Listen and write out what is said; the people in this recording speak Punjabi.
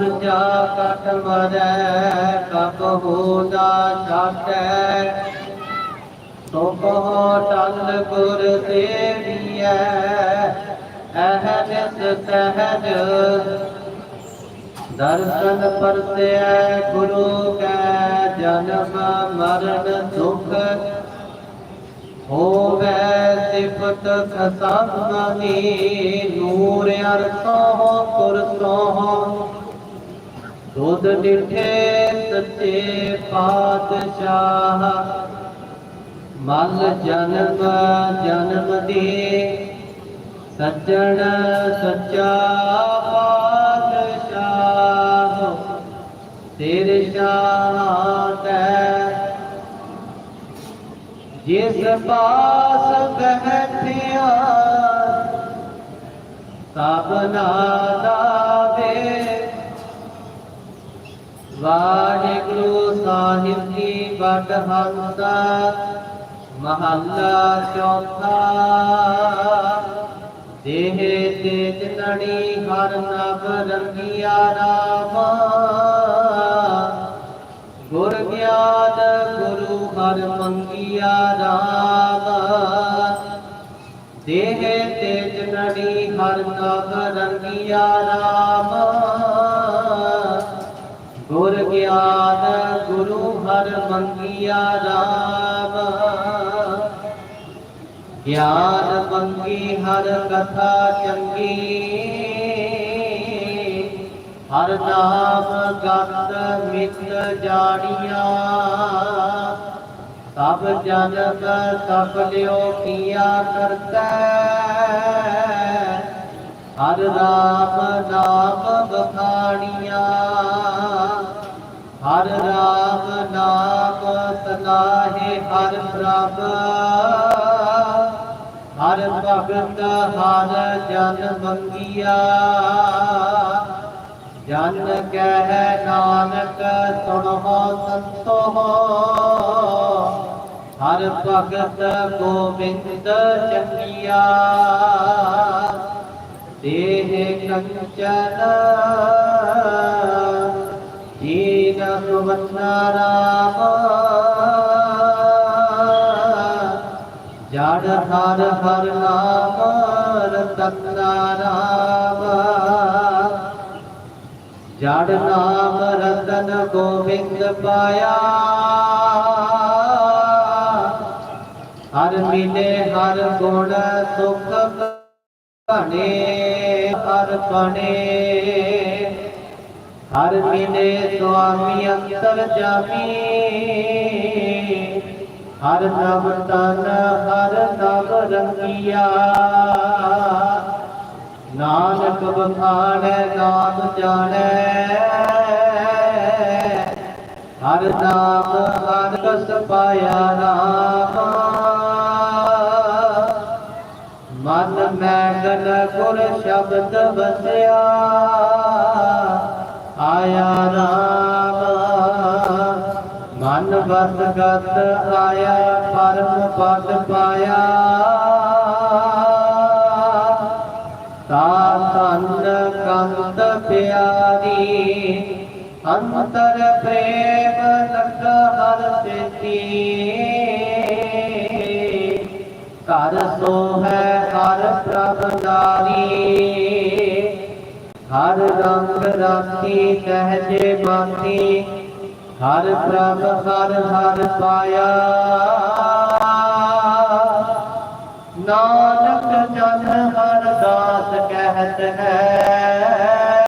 ਜਾ ਕਟ ਮਰੈ ਕਬ ਹੋਦਾ ਛਾਟੈ। ਸੋ ਕਹੋ ਗੁਰ ਸੇਵੀਐ, ਅਹਨਿਸ ਸਹਜ। ਦਰਸ਼ਨ ਪਰਸੈ ਗੁਰੂ ਕੈ, ਜਨਮ ਮਰਨ ਦੁਖ। ਹੋਵੇ ਸਿਫਤ ਖਸਮਨੀ ਨੂਰ ਅਰਸੋਂ ਕੁਰਸੋਂ ਦੁੱਧ ਡਿਠੇ ਸੱਚੇ ਪਾਤਸ਼ਾਹ। ਮਲ ਜਨਮ ਜਨਮ ਦੇ, ਸੱਜਣ ਸੱਚਾ ਪਾਤਸ਼ਾਹ। ਤੇਰੇ ਸ਼ਾਨ ਹੈ। ਜਿਸ ਪਾਸ ਬਹਿਠਿਆ ਸਭਨਾ ਦਾਵੇ ਵਾਹਿਗੁਰੂ ਸਾਹਿਬ ਜੀ ਵਡ ਹੰਸਾ ਮਹੱਲਾ ਚੌਥਾ। ਦੇਹ ਤੇਜ ਨੜੀ ਹਰ ਨਭ ਰੰਗਿਆ ਰਾਮਾ। ਗੁਰ ਗਿਆਨ ਗੁਰੂ ਹਰ ਮੰਗਿਆ ਰਾਮ। ਦੇਹ ਤੇਜ ਨੜੀ ਹਰ ਨਭ ਰੰਗਿਆ ਰਾਮ। ਗੁਰ ਗੁਰੂ ਹਰ ਮੰਗਿਆ ਰਾਮ। ਗਿਆਨ ਮੰਗੀ ਹਰ ਕਥਾ ਚੰਗੀ। ਹਰ ਨਾਮ ਗਤ ਮਿਤ ਜਾਣੀਆ। ਸਭ ਜਨਮ ਸਭ ਲਿਓ ਕੀਆ ਕਰਤਾ। ਹਰ ਰਾਮ ਨਾਮ ਬਖਾਣੀਆ ਹਰ ਰਾਮ ਨਾਮ ਸਨਾਹੇ ਹਰ ਪ੍ਰਭ ਹਰ ਭਗਤ ਹਰ ਜਨ ਮੰਗਿਆ। ਜਨ ਕਹਿ ਨਾਨਕ ਸੁਣੋ ਸੰਤੋ ਹਰ ਭਗਤ ਗੋਬਿੰਦ ਚੰਗਿਆ। ਦੇਹ ਕੰਚਨ ਜੀਨ ਸੁਵੰਨਾ ਰਾਮ ਜੜ ਹਰ ਹਰ ਨਾਮ ਰਤਨ ਰਾਮ। ਜੜ ਨਾਮ ਰਤਨ ਗੋਬਿੰਦ ਪਾਇਆ। ਹਰ ਮਿਲੇ ਹਰ ਗੁਣ ਸੁਖ ਘਣੇ ਹਰ ਬਣੇ। ਹਰ ਮਿਲੇ ਸੁਆਮੀ ਅੰਤਰ ਜਾਮੀ। ਹਰ ਨਵ ਤਨ, ਹਰ ਨਵ ਰੰਗਿਆ। ਨਾਨਕ ਬਖਾਣੈ ਨਾਮ ਜਾਣੈ। ਹਰ ਨਾਮ, ਹਰ ਕਸ ਪਾਇਆ ਨਾਮ। ਮਨ ਮੈਗਨ ਗੁਰ ਸ਼ਬਦ ਵਸਿਆ। ਆਇਆ ਰਾਮ। ਮਨ ਵਸਗਤ ਆਇਆ, ਪਰਮ ਪਦ ਪਾਇਆ। ਤਾ ਤਨ ਕੰਤ ਪਿਆਰੀ, ਅੰਤਰ ਪ੍ਰੇਮ ਲਗ ਹਰ ਸੇਤੀ। ਘਰ ਸੋ ਹੈ ਹਰ ਪ੍ਰਭ ਦਾਰੀ ਹਰ ਰੰਗ ਰਾਖੀ ਸਹਜੇ ਬਾਤੀ ਹਰ ਪ੍ਰਭ ਹਰ ਹਰ ਪਾਇਆ। ਨਾਨਕ ਜਨ ਹਰ ਦਾਸ ਕਹਿਤ ਹੈ